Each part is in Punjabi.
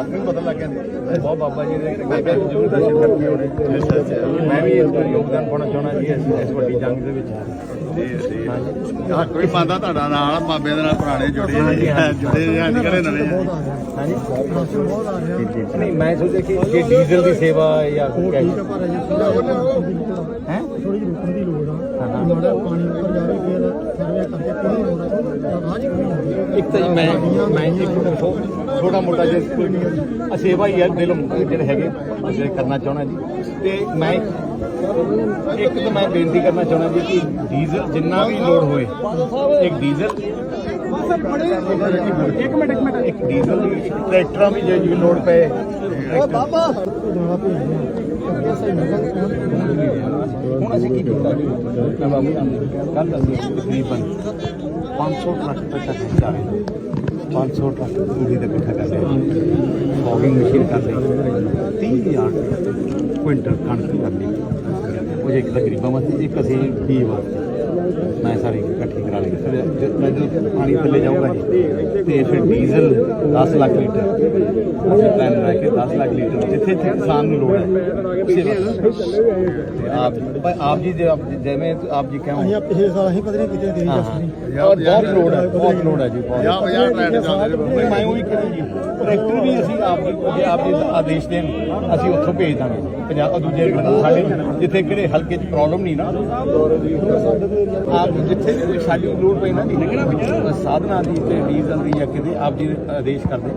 ਬਹੁਤ ਬਾਬਾ ਜੀ ਦੇ ਜ਼ਰੂਰ ਦਰਸ਼ਨ ਕਰਕੇ ਆਉਣੇ ਮੈਂ ਵੀ ਇਸ ਦਾ ਯੋਗਦਾਨ ਪਾਉਣਾ ਚਾਹਣਾ ਜੀ ਇਸ ਇਸ ਵੱਡੀ ਜੰਗ ਦੇ ਵਿੱਚ ਹਾਂ। ਕੋਈ ਬੰਦਾ ਤੁਹਾਡਾ ਨਾਲ ਬਾਬੇ ਦੇ ਨਾਲ ਪੁਰਾਣੇ ਜੁੜੇ ਨੇ ਜੁੜੇ ਨੇ ਨਿਕਲੇ ਨਵੇਂ ਹਾਂਜੀ ਨਹੀਂ ਮੈਂ ਸੋਚਿਆ ਕਿ ਜੇ ਡੀਜ਼ਲ ਦੀ ਸੇਵਾ ਜਾਂ ਹੈ ਹੈ ਥੋੜੀ ਜਿਹੀ ਰੁਕਣ ਦੀ ਲੋੜ ਆ। ਮਾੜਾ ਪਾਣੀ ਉੱਪਰ ਜਾਵੇ ਫਿਰ ਸਰਵੇ ਕਰਕੇ ਕੋਈ ਆ ਰਾਜ ਕੋਈ ਇੱਕ ਤਾਂ ਜੀ ਮੈਂ ਮੈਂ ਇੱਕ ਛੋਟਾ ਮੋਟਾ ਜਿਹਾ ਕੋਈ ਸੇਵਾ ਹੀ ਹੈ ਦਿਲ ਜਿਹੜੇ ਹੈਗੇ ਅਸੀਂ ਕਰਨਾ ਚਾਹਣਾ ਜੀ। ਤੇ ਮੈਂ ਇੱਕ ਤਾਂ ਮੈਂ ਬੇਨਤੀ ਕਰਨਾ ਚਾਹਣਾ ਜੀ ਕਿ ਡੀਜ਼ਲ ਜਿੰਨਾ ਵੀ ਲੋਡ ਹੋਏ ਇੱਕ ਡੀਜ਼ਲ। ਇੱਕ ਮਿੰਟ ਇੱਕ ਮਿੰਟ। ਇੱਕ ਡੀਜ਼ਲ ਦੀ ਇੱਕ ਟਰੈਕਟਰਾਂ ਵੀ ਜੇ ਜੀ ਲੋਡ ਪਏ ਓ ਬਾਬਾ। ਹੁਣ ਅਸੀਂ ਕੀ ਕੀਤਾ ਜੀ? ਬਾਬੂ ਕੱਲ ਅਸੀਂ ਤਕਰੀਬਨ 500 ਟਰੱਕ ਤੱਕ ਅਸੀਂ ਜਾ ਰਹੇ 500 ਟਰੱਕ ਤੂੜੀ ਦਾ ਇਕੱਠਾ ਕਰ ਲਿਆ ਫੋਗਿੰਗ ਮਸ਼ੀਨ ਕਰ ਲਈ। 30000 ਕੁਇੰਟਲ ਕਣਕ ਕਰ ਲਈ। ਉਹ ਜੇ ਇੱਕ ਤਾਂ ਗਰੀਬਾਂ ਵਾਸਤੇ, ਇੱਕ ਅਸੀਂ ਪੀ ਵਾਸਤੇ? ਮੈਂ ਸਾਰੀ ਇਕੱਠੀ ਕਰਾ ਲਈ। ਫਿਰ ਜ- ਮੈਂ ਜਦੋਂ ਪਾਣੀ ਥੱਲੇ ਜਾਊਗਾ ਜੀ। ਤੇ ਫਿਰ ਡੀਜ਼ਲ 10 ਲੱਖ ਲੀਟਰ। ਅਸੀਂ ਪਲਾਨ ਬਣਾ ਕੇ 10 ਲੱਖ ਲੀਟਰ ਜਿੱਥੇ ਜਿੱਥੇ ਕਿਸਾਨ ਨੂੰ ਲੋੜ ਹੈ ਤੇ ਆਪ ਜੀ ਦੇ ਆਪ ਜਿਵੇਂ ਆਪ ਜੀ ਕਹੋ ਅਸੀਂ ਪਿਛਲੇ ਸਾਲ ਅਸੀਂ ਪਤਾ ਨਹੀਂ ਕਿਤੇ ਗਏ ਹਾਂ ਹਾਂ। ਔਰ ਬਹੁਤ ਲੋੜ ਹੈ ਬਹੁਤ ਲੋੜ ਹੈ ਜੀ ਬਹੁਤ। ਪੰਜਾਹ ਪੰਜਾਹ ਟਰੈਕਟਰ ਚੱਲਦੇ ਨੇ ਨਹੀਂ, ਮੈਂ ਉਹੀ ਕਰੀ ਜੀ ਟਰੈਕਟਰ ਵੀ ਅਸੀਂ ਆਪ ਜੀ ਜੇ ਆਪ ਜੀ ਆਦੇਸ਼ ਦੇਣ ਅਸੀਂ ਉੱਥੋਂ ਭੇਜ ਦਾਂਗੇ। ਪੰਜਾਬ ਦੂਜੇ ਸਾਡੇ ਜਿੱਥੇ ਕਿਹੜੇ ਹਲਕੇ 'ਚ ਪ੍ਰੋਬਲਮ ਨਹੀਂ ਨਾ। ਆਪ ਜਿੱਥੇ ਵੀ ਕੋਈ ਸਾਡੀ ਲੋੜ ਪਈ ਨਾ ਜੀ ਸਾਧਨਾ ਦੀ ਤੇ ਡੀਜ਼ਲ ਦੀ ਜਾਂ ਕਿਤੇ ਆਪ ਜੀ ਆਦੇਸ਼ ਕਰਦੇ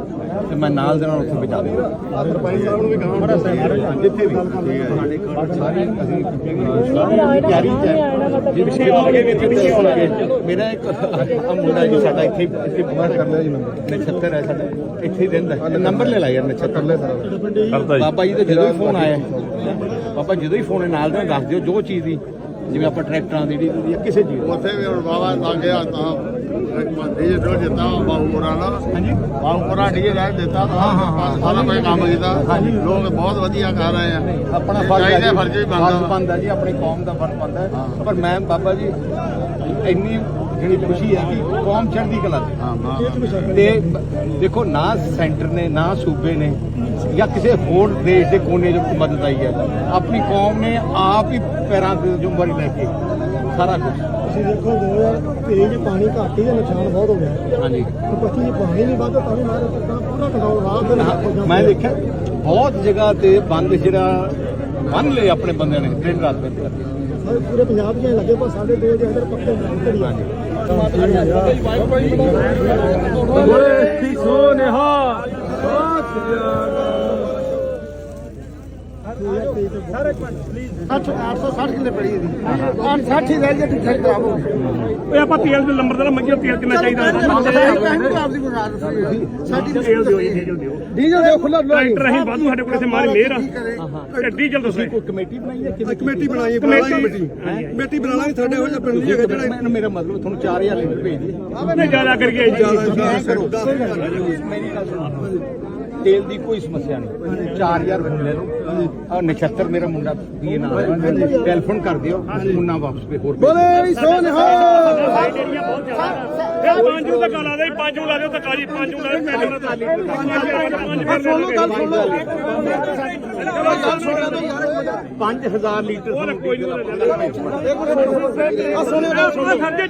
ਤੇ ਮੈਂ ਨਾਲ ਦੇ ਨਾਲ ਉੱਥੇ ਪਹੁੰਚਾ ਦੇਵਾਂ ਸਰਪੰਚ ਸਾਹਿਬ ਨੂੰ ਵੀ। ਕਹਾਂਗਾ ਜਿੱਥੇ ਵੀ ਸਾਡੇ ਕੋਲ ਸਾਰੇ ਅਸੀਂ ਤਿਆਰੀ ਹੈ ਜੇ ਵਿਸ਼ੇ ਹੋਣਗੇ ਵਿੱਚ ਵਿਸ਼ੇ ਹੋਣਗੇ ਮੇਰਾ ਇੱਕ ਮੁੰਡਾ ਜੀ ਸਾਡਾ ਇੱਥੇ ਇੱਥੇ ਬਾਹਰ ਕਰਦਾ ਜੀ ਨੰਬਰ। 76 ਹੈ ਸਾਡਾ ਇੱਥੇ ਰਹਿੰਦਾ ਹੈ। ਨੰਬਰ ਲੈ ਲਾ ਯਾਰ 76 ਲੈ ਕਰਦਾ ਬਾਬਾ ਜੀ ਦਾ ਜਦੋਂ ਹੀ ਫੋਨ ਆਇਆ ਬਾਬਾ ਜਦੋਂ ਹੀ ਫੋਨ ਨਾਲ ਦੇ ਨਾਲ ਦੱਸ ਦਿਓ ਜੋ ਚੀਜ਼ ਦੀ। ਜਿਵੇਂ ਆਪਾਂ ਟਰੈਕਟਰਾਂ ਦੀ ਜਿਹੜੀ ਕਿਸੇ ਚੀਜ਼ ਉੱਥੇ ਵੀ ਹੁਣ ਬਾਬਾ ਲੱਗੇ ਆ ਤਾਂ ਡੀਜੇ ਡੋਲ ਦਿੱਤਾ ਬਾਹੂਪੁਰਾ ਨਾਲ। ਹਾਂਜੀ। ਬਾਹੂਪੁਰਾ ਡੀਜੇ ਲੈ ਦਿੱਤਾ ਤਾਂ ਹਾਂ, ਹਾਂ। ਸਾਰਾ ਕੋਈ ਕੰਮ ਕੀਤਾ। ਹਾਂਜੀ। ਲੋਕ ਬਹੁਤ ਵਧੀਆ ਕਰ ਰਹੇ ਆ। ਆਪਣਾ ਫਰਜ਼ ਵੀ ਬਣਦਾ। ਬਣਦਾ ਜੀ ਆਪਣੀ ਕੌਮ ਦਾ ਫਰਜ਼ ਬਣਦਾ। ਪਰ ਮੈਂ ਬਾਬਾ ਜੀ ਇੰਨੀ ਜਿਹੜੀ ਖੁਸ਼ੀ ਹੈ ਕਿ ਕੌਮ ਚੜ੍ਹਦੀ ਕਲਾ ਤੇ ਦੇਖੋ ਨਾ ਸੈਂਟਰ ਨੇ ਨਾ ਸੂਬੇ ਨੇ ਜਾਂ ਕਿਸੇ ਹੋਰ ਦੇਸ਼ ਦੇ ਕੋਨੇ 'ਚ ਮਦਦ ਆਈ ਹੈ ਆਪਣੀ ਕੌਮ ਨੇ ਆਪ ਹੀ ਪੈਰਾਂ ਤੇ ਜ਼ਿੰਮੇਵਾਰੀ ਲੈ ਕੇ ਸਾਰਾ ਕੁਝ ਤੁਸੀਂ ਦੇਖੋ 2023 ਚ ਪਾਣੀ ਘੱਟ ਹੀ ਤੇ ਨੁਕਸਾਨ ਬਹੁਤ ਹੋ ਗਿਆ। ਹਾਂਜੀ। ਤੇ 25 ਚ ਪਾਣੀ ਨਹੀਂ ਵੱਧਦਾ ਤਾਂ ਵੀ ਮਾਰੇ ਪੂਰਾ ਕੰਟਰੋਲ ਰਾਤ ਦੇ। ਮੈਂ ਦੇਖਿਆ ਬਹੁਤ ਜਗ੍ਹਾ ਤੇ ਬੰਦ ਜਿਹੜਾ ਬੰਨ ਲਏ ਆਪਣੇ ਬੰਦਿਆਂ ਨੇ ਦਿਨ ਰਾਤ ਮਿਹਨਤ ਕਰਕੇ ਪੂਰੇ ਪੰਜਾਬ 'ਚ ਐਂ ਲੱਗੇ ਪਰ ਸਾਡੇ ਦੋ ਦੇ ਅੰਦਰ ਪੱਕੇ ਘੜੀ ਆ ਸਾਰੇ 860 ਕਿੱਲੇ ਪੜੀ ਇਹਦੀ। 860 ਲੈ ਜੇ ਤੂੰ ਖੇਤ ਖਰਾਬ ਹੋ ਓਏ ਆਪਾਂ ਤੇਲ ਦੇ ਨੰਬਰ ਦਾ ਮੰਗਿਓ ਤੇਲ ਕਿੰਨਾ ਚਾਹੀਦਾ? ਸਾਡੀ ਤੇਲ ਦਿਓ ਜੀ ਡੀਜ਼ਲ ਦਿਓ। ਡੀਜ਼ਲ ਦੇ ਖੁੱਲਾ ਟਰੈਕਟਰ ਅਸੀਂ ਵਾਧੂ ਸਾਡੇ ਕੋਲ ਇੱਥੇ ਮਾਰੇ ਮੇਰ। ਆ ਡੀਜ਼ਲ ਦੱਸੋ। ਕੋਈ ਕਮੇਟੀ ਬਣਾਈ ਹੈ ਕਿ ਕਮੇਟੀ? ਬਣਾਈ ਕਮੇਟੀ ਕਮੇਟੀ। ਬਣਾ ਲਾਂਗੇ ਤੁਹਾਡੇ ਹੋ ਜਾ ਪਿੰਡ ਜਗ੍ਹਾ ਜਿਹੜਾ। ਮੈਨੂੰ ਮੇਰਾ ਮਤਲਬ ਤੁਹਾਨੂੰ 4000 ਲੀਟਰ ਭੇਜ ਦੀ ਨਹੀਂ ਜ਼ਿਆਦਾ ਕਰਕੇ ਜੀ ਮੇਰੀ ਗੱਲ ਸੁਣੋ। ਤੇਲ ਦੀ ਕੋਈ ਸਮੱਸਿਆ ਨਹੀਂ 4000 ਫੋਨ ਲੈ ਲਓ ਆ ਨਛੱਤਰ ਮੇਰਾ ਮੁੰਡਾ ਪੀਏ ਨਾਲ ਹੈ। ਟੈਲੀਫੋਨ ਕਰ ਦਿਓ ਮੁੰਨਾ ਵਾਪਸ ਭੇ ਹੋਰ। ਬੋਲੇ ਜ਼ਿਆਦਾ ਇਹ ਪੰਜੂ ਦਾ ਲਾ ਦੇ ਪੰਜੂ ਲਾ ਦਿਓ ਤਾਂ ਕਾਜੀ ਪੰਜੂ ਲਾ ਦੇ ਮੈਂ ਪੰਜ ਸੁਣ ਲਓ ਗੱਲ ਸੁਣ ਲਓ 5000 ਲੀਟਰ ਸੁਣੋ ਸੁਣੋ ਖਰਚੇ